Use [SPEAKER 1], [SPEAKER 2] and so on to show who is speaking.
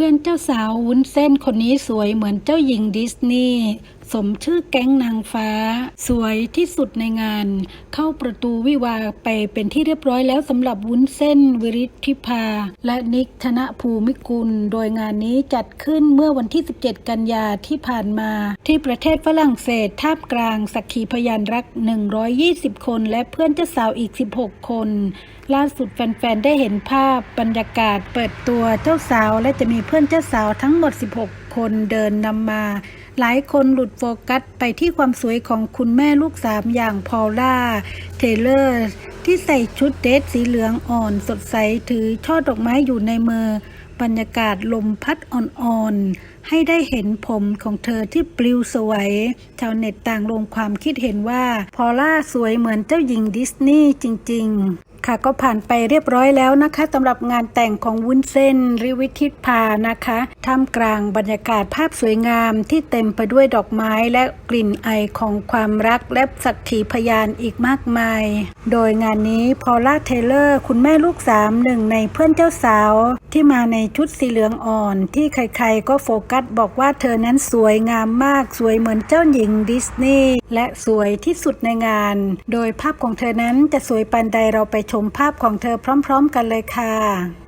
[SPEAKER 1] พื่อนเจ้าสาววุ้นเส้นคนนี้สวยเหมือนเจ้าหญิงดิสนีย์ สมชื่อแก๊งนางฟ้า สวยที่สุดในงาน เข้าประตูวิวาไปเป็นที่เรียบร้อยแล้วสำหรับวุ้นเส้นวิริธิภา และนิกธนภูมิกุล โดยงานนี้จัดขึ้นเมื่อวันที่ 17 กันยาที่ผ่านมา ที่ประเทศฝรั่งเศสท่ามกลางสักขีพยานรัก 120 คน และเพื่อนเจ้าสาวอีก 16 คน ล่าสุดแฟนๆได้เห็นภาพบรรยากาศเปิดตัวเจ้าสาว และจะมีเพื่อนเจ้าสาวทั้งหมด 16คนเดินนำมา หลายคนหลุดโฟกัสไปที่ความสวยของคุณแม่ลูกสามอย่างพอลล่า เทเลอร์ ที่ใส่ชุดเดรสสีเหลืองอ่อนสดใสถือช่อดอกไม้อยู่ในมือบรรยากาศลมพัดอ่อนๆ ให้ได้เห็นผมของเธอที่ปลิวสวยชาวเน็ตต่างลงความคิดเห็นว่า พอลล่าสวยเหมือนเจ้าหญิงดิสนีย์จริง ๆ ค่ะ ก็ผ่านไปเรียบร้อยแล้วนะคะสำหรับงานแต่งของวุ้นเส้นริวิทิพานะคะท่ามกลางบรรยากาศภาพสวยงามที่เต็มไปด้วยดอกไม้และกลิ่นไอของความรักและสักขีพยานอีกมากมาย โดยงานนี้พอล่าเทเลอร์ คุณแม่ลูกสามหนึ่งในเพื่อนเจ้าสาว ที่มาในชุดสีเหลืองอ่อน ที่ใครๆก็โฟกัสบอกว่าเธอนั้นสวยงามมากสวยเหมือนเจ้าหญิงดิสนีย์และสวยที่สุดในงาน โดยภาพของเธอนั้นจะสวยปานใดเราไปชชมภาพของเธอพร้อม ๆ กันเลยค่ะ